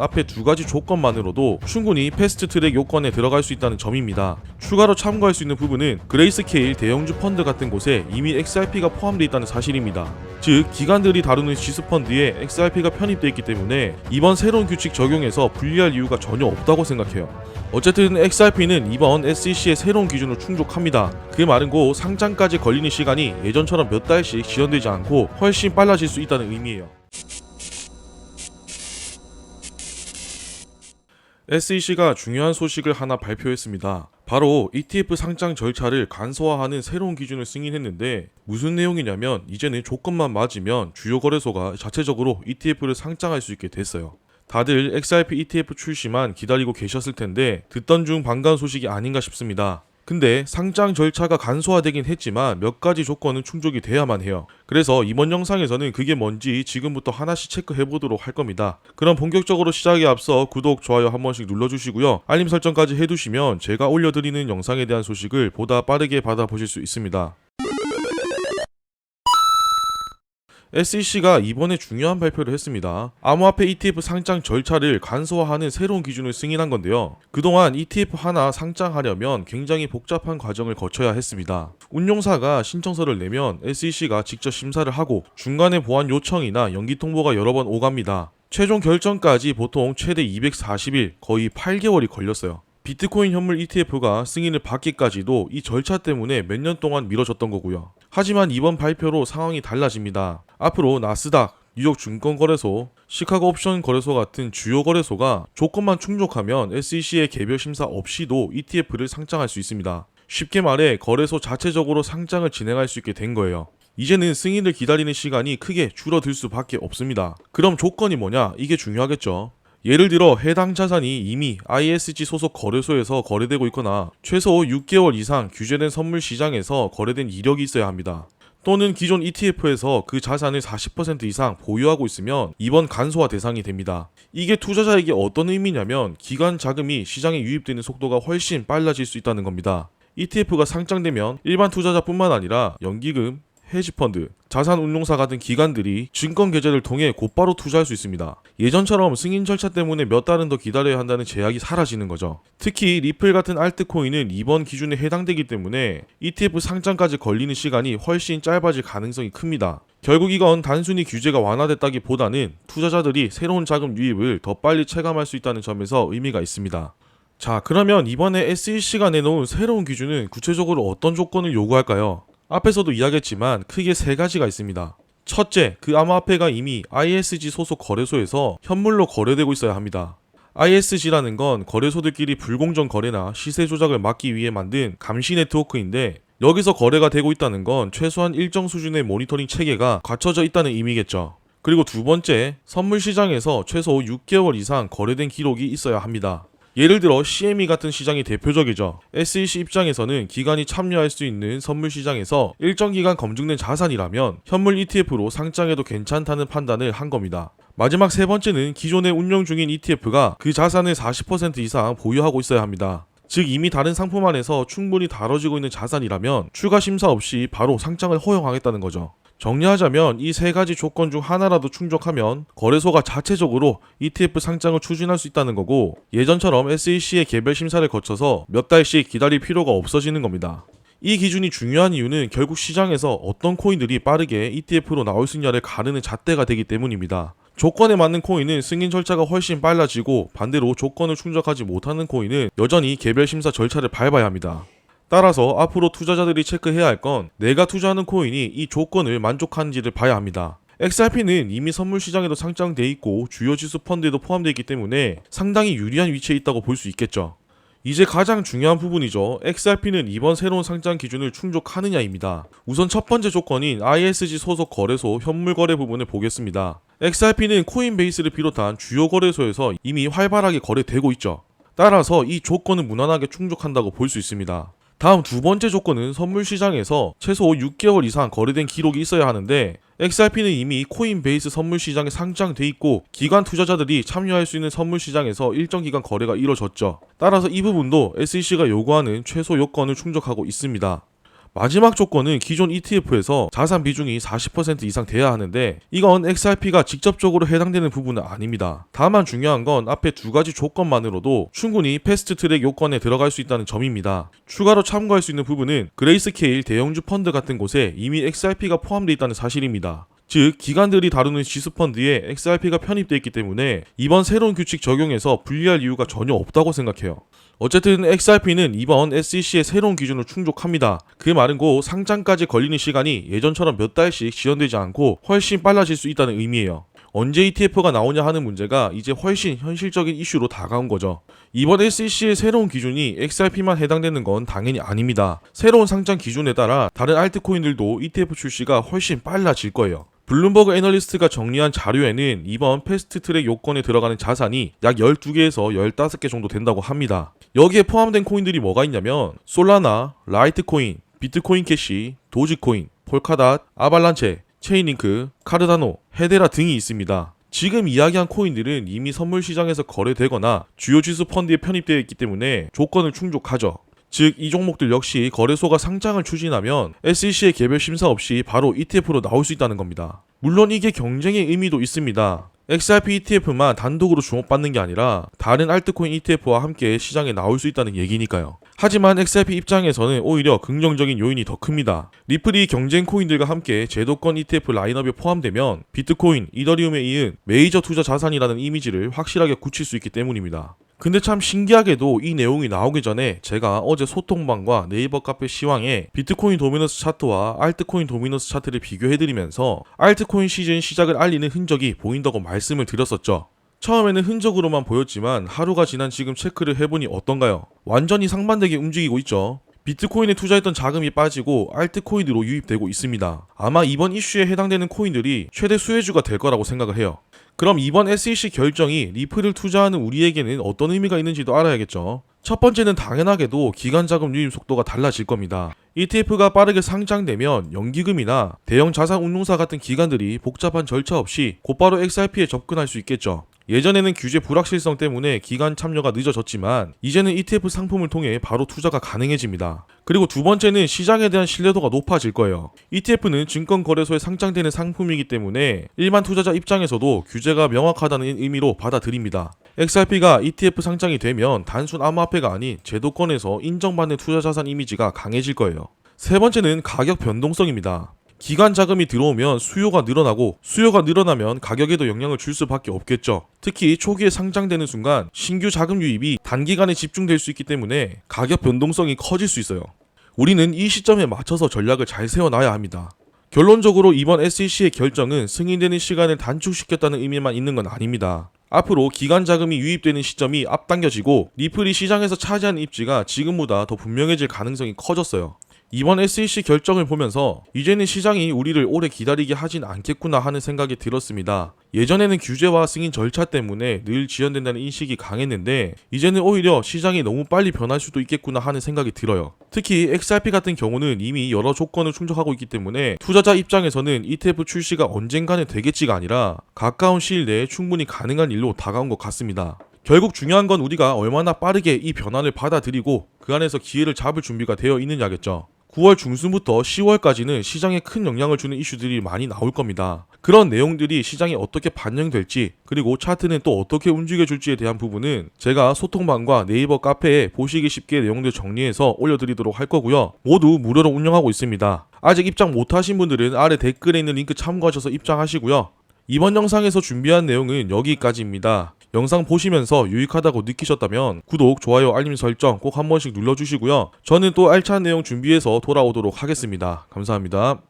앞에 두 가지 조건만으로도 충분히 패스트 트랙 요건에 들어갈 수 있다는 점입니다. 추가로 참고할 수 있는 부분은 그레이스케일 대형주 펀드 같은 곳에 이미 XRP가 포함되어 있다는 사실입니다. 즉 기관들이 다루는 지수 펀드에 XRP가 편입되어 있기 때문에 이번 새로운 규칙 적용에서 불리할 이유가 전혀 없다고 생각해요. 어쨌든 XRP는 이번 SEC의 새로운 기준을 충족합니다. 그 말은 곧 상장까지 걸리는 시간이 예전처럼 몇 달씩 지연되지 않고 훨씬 빨라질 수 있다는 의미예요. SEC가 중요한 소식을 하나 발표했습니다. 바로 ETF 상장 절차를 간소화하는 새로운 기준을 승인했는데 무슨 내용이냐면 이제는 조건만 맞으면 주요 거래소가 자체적으로 ETF를 상장할 수 있게 됐어요. 다들 XRP ETF 출시만 기다리고 계셨을 텐데 듣던 중 반가운 소식이 아닌가 싶습니다. 근데 상장 절차가 간소화되긴 했지만 몇 가지 조건은 충족이 돼야만 해요. 그래서 이번 영상에서는 그게 뭔지 지금부터 하나씩 체크해 보도록 할 겁니다. 그럼 본격적으로 시작에 앞서 구독, 좋아요 한 번씩 눌러주시고요. 알림 설정까지 해두시면 제가 올려드리는 영상에 대한 소식을 보다 빠르게 받아보실 수 있습니다. SEC가 이번에 중요한 발표를 했습니다. 암호화폐 ETF 상장 절차를 간소화하는 새로운 기준을 승인한 건데요. 그동안 ETF 하나 상장하려면 굉장히 복잡한 과정을 거쳐야 했습니다. 운용사가 신청서를 내면 SEC가 직접 심사를 하고 중간에 보안 요청이나 연기 통보가 여러 번 오갑니다. 최종 결정까지 보통 최대 240일, 거의 8개월이 걸렸어요. 비트코인 현물 ETF가 승인을 받기까지도 이 절차 때문에 몇 년 동안 미뤄졌던 거고요. 하지만 이번 발표로 상황이 달라집니다. 앞으로 나스닥, 뉴욕 증권거래소, 시카고 옵션 거래소 같은 주요 거래소가 조건만 충족하면 SEC의 개별 심사 없이도 ETF를 상장할 수 있습니다. 쉽게 말해 거래소 자체적으로 상장을 진행할 수 있게 된 거예요. 이제는 승인을 기다리는 시간이 크게 줄어들 수밖에 없습니다. 그럼 조건이 뭐냐? 이게 중요하겠죠. 예를 들어 해당 자산이 이미 ISG 소속 거래소에서 거래되고 있거나 최소 6개월 이상 규제된 선물 시장에서 거래된 이력이 있어야 합니다. 또는 기존 ETF에서 그 자산을 40% 이상 보유하고 있으면 이번 간소화 대상이 됩니다. 이게 투자자에게 어떤 의미냐면 기관 자금이 시장에 유입되는 속도가 훨씬 빨라질 수 있다는 겁니다. ETF가 상장되면 일반 투자자뿐만 아니라 연기금, 헤지펀드, 자산운용사 같은 기관들이 증권 계좌를 통해 곧바로 투자할 수 있습니다. 예전처럼 승인 절차 때문에 몇 달은 더 기다려야 한다는 제약이 사라지는 거죠. 특히 리플 같은 알트코인은 이번 기준에 해당되기 때문에 ETF 상장까지 걸리는 시간이 훨씬 짧아질 가능성이 큽니다. 결국 이건 단순히 규제가 완화됐다기보다는 투자자들이 새로운 자금 유입을 더 빨리 체감할 수 있다는 점에서 의미가 있습니다. 자, 그러면 이번에 SEC가 내놓은 새로운 기준은 구체적으로 어떤 조건을 요구할까요? 앞에서도 이야기했지만 크게 세 가지가 있습니다. 첫째, 그 암호화폐가 이미 ISG 소속 거래소에서 현물로 거래되고 있어야 합니다. ISG라는 건 거래소들끼리 불공정 거래나 시세 조작을 막기 위해 만든 감시 네트워크인데 여기서 거래가 되고 있다는 건 최소한 일정 수준의 모니터링 체계가 갖춰져 있다는 의미겠죠. 그리고 두 번째, 선물 시장에서 최소 6개월 이상 거래된 기록이 있어야 합니다. 예를 들어 CME 같은 시장이 대표적이죠. SEC 입장에서는 기관이 참여할 수 있는 선물 시장에서 일정 기간 검증된 자산이라면 현물 ETF로 상장해도 괜찮다는 판단을 한 겁니다. 마지막 세 번째는 기존에 운영 중인 ETF가 그 자산의 40% 이상 보유하고 있어야 합니다. 즉 이미 다른 상품 안에서 충분히 다뤄지고 있는 자산이라면 추가 심사 없이 바로 상장을 허용하겠다는 거죠. 정리하자면 이 세 가지 조건 중 하나라도 충족하면 거래소가 자체적으로 ETF 상장을 추진할 수 있다는 거고 예전처럼 SEC의 개별 심사를 거쳐서 몇 달씩 기다릴 필요가 없어지는 겁니다. 이 기준이 중요한 이유는 결국 시장에서 어떤 코인들이 빠르게 ETF로 나올 수 있냐를 가르는 잣대가 되기 때문입니다. 조건에 맞는 코인은 승인 절차가 훨씬 빨라지고 반대로 조건을 충족하지 못하는 코인은 여전히 개별 심사 절차를 밟아야 합니다. 따라서 앞으로 투자자들이 체크해야 할 건 내가 투자하는 코인이 이 조건을 만족하는지를 봐야 합니다. XRP는 이미 선물 시장에도 상장돼 있고 주요 지수 펀드에도 포함되어 있기 때문에 상당히 유리한 위치에 있다고 볼 수 있겠죠. 이제 가장 중요한 부분이죠. XRP는 이번 새로운 상장 기준을 충족하느냐입니다. 우선 첫 번째 조건인 ISG 소속 거래소 현물 거래 부분을 보겠습니다. XRP는 코인베이스를 비롯한 주요 거래소에서 이미 활발하게 거래되고 있죠. 따라서 이 조건은 무난하게 충족한다고 볼 수 있습니다. 다음 두 번째 조건은 선물 시장에서 최소 6개월 이상 거래된 기록이 있어야 하는데 XRP는 이미 코인베이스 선물 시장에 상장돼 있고 기관 투자자들이 참여할 수 있는 선물 시장에서 일정 기간 거래가 이뤄졌죠. 따라서 이 부분도 SEC가 요구하는 최소 요건을 충족하고 있습니다. 마지막 조건은 기존 ETF에서 자산 비중이 40% 이상 돼야 하는데 이건 XRP가 직접적으로 해당되는 부분은 아닙니다. 다만 중요한 건 앞에 두 가지 조건만으로도 충분히 패스트 트랙 요건에 들어갈 수 있다는 점입니다. 추가로 참고할 수 있는 부분은 그레이스케일 대형주 펀드 같은 곳에 이미 XRP가 포함되어 있다는 사실입니다. 즉 기관들이 다루는 지수 펀드에 XRP가 편입되어 있기 때문에 이번 새로운 규칙 적용에서 불리할 이유가 전혀 없다고 생각해요. 어쨌든 XRP는 이번 SEC의 새로운 기준을 충족합니다. 그 말은 곧 상장까지 걸리는 시간이 예전처럼 몇 달씩 지연되지 않고 훨씬 빨라질 수 있다는 의미예요. 언제 ETF가 나오냐 하는 문제가 이제 훨씬 현실적인 이슈로 다가온 거죠. 이번 SEC의 새로운 기준이 XRP만 해당되는 건 당연히 아닙니다. 새로운 상장 기준에 따라 다른 알트코인들도 ETF 출시가 훨씬 빨라질 거예요. 블룸버그 애널리스트가 정리한 자료에는 이번 패스트 트랙 요건에 들어가는 자산이 약 12개에서 15개 정도 된다고 합니다. 여기에 포함된 코인들이 뭐가 있냐면 솔라나, 라이트코인, 비트코인 캐시, 도지코인, 폴카닷, 아발란체, 체인링크, 카르다노, 헤데라 등이 있습니다. 지금 이야기한 코인들은 이미 선물 시장에서 거래되거나 주요 지수 펀드에 편입되어 있기 때문에 조건을 충족하죠. 즉, 이 종목들 역시 거래소가 상장을 추진하면 SEC의 개별 심사 없이 바로 ETF로 나올 수 있다는 겁니다. 물론 이게 경쟁의 의미도 있습니다. XRP ETF만 단독으로 주목받는 게 아니라 다른 알트코인 ETF와 함께 시장에 나올 수 있다는 얘기니까요. 하지만 XRP 입장에서는 오히려 긍정적인 요인이 더 큽니다. 리플이 경쟁 코인들과 함께 제도권 ETF 라인업에 포함되면 비트코인, 이더리움에 이은 메이저 투자 자산이라는 이미지를 확실하게 굳힐 수 있기 때문입니다. 근데 참 신기하게도 이 내용이 나오기 전에 제가 어제 소통방과 네이버 카페 시황에 비트코인 도미너스 차트와 알트코인 도미너스 차트를 비교해드리면서 알트코인 시즌 시작을 알리는 흔적이 보인다고 말씀을 드렸었죠. 처음에는 흔적으로만 보였지만 하루가 지난 지금 체크를 해보니 어떤가요? 완전히 상반되게 움직이고 있죠. 비트코인에 투자했던 자금이 빠지고 알트코인으로 유입되고 있습니다. 아마 이번 이슈에 해당되는 코인들이 최대 수혜주가 될 거라고 생각을 해요. 그럼 이번 SEC 결정이 리플을 투자하는 우리에게는 어떤 의미가 있는지도 알아야겠죠. 첫 번째는 당연하게도 기관 자금 유입 속도가 달라질 겁니다. ETF가 빠르게 상장되면 연기금이나 대형 자산 운용사 같은 기관들이 복잡한 절차 없이 곧바로 XRP에 접근할 수 있겠죠. 예전에는 규제 불확실성 때문에 기간 참여가 늦어졌지만 이제는 ETF 상품을 통해 바로 투자가 가능해집니다. 그리고 두 번째는 시장에 대한 신뢰도가 높아질 거예요. ETF는 증권 거래소에 상장되는 상품이기 때문에 일반 투자자 입장에서도 규제가 명확하다는 의미로 받아들입니다. XRP가 ETF 상장이 되면 단순 암호화폐가 아닌 제도권에서 인정받는 투자 자산 이미지가 강해질 거예요. 세 번째는 가격 변동성입니다. 기관 자금이 들어오면 수요가 늘어나고 수요가 늘어나면 가격에도 영향을 줄 수밖에 없겠죠. 특히 초기에 상장되는 순간 신규 자금 유입이 단기간에 집중될 수 있기 때문에 가격 변동성이 커질 수 있어요. 우리는 이 시점에 맞춰서 전략을 잘 세워놔야 합니다. 결론적으로 이번 SEC의 결정은 승인되는 시간을 단축시켰다는 의미만 있는 건 아닙니다. 앞으로 기관 자금이 유입되는 시점이 앞당겨지고 리플이 시장에서 차지하는 입지가 지금보다 더 분명해질 가능성이 커졌어요. 이번 SEC 결정을 보면서 이제는 시장이 우리를 오래 기다리게 하진 않겠구나 하는 생각이 들었습니다. 예전에는 규제와 승인 절차 때문에 늘 지연된다는 인식이 강했는데 이제는 오히려 시장이 너무 빨리 변할 수도 있겠구나 하는 생각이 들어요. 특히 XRP 같은 경우는 이미 여러 조건을 충족하고 있기 때문에 투자자 입장에서는 ETF 출시가 언젠가는 되겠지가 아니라 가까운 시일 내에 충분히 가능한 일로 다가온 것 같습니다. 결국 중요한 건 우리가 얼마나 빠르게 이 변화를 받아들이고 그 안에서 기회를 잡을 준비가 되어 있느냐겠죠. 9월 중순부터 10월까지는 시장에 큰 영향을 주는 이슈들이 많이 나올 겁니다. 그런 내용들이 시장에 어떻게 반영될지 그리고 차트는 또 어떻게 움직여줄지에 대한 부분은 제가 소통방과 네이버 카페에 보시기 쉽게 내용들 정리해서 올려드리도록 할 거고요. 모두 무료로 운영하고 있습니다. 아직 입장 못하신 분들은 아래 댓글에 있는 링크 참고하셔서 입장하시고요. 이번 영상에서 준비한 내용은 여기까지입니다. 영상 보시면서 유익하다고 느끼셨다면 구독, 좋아요, 알림 설정 꼭 한 번씩 눌러주시고요. 저는 또 알찬 내용 준비해서 돌아오도록 하겠습니다. 감사합니다.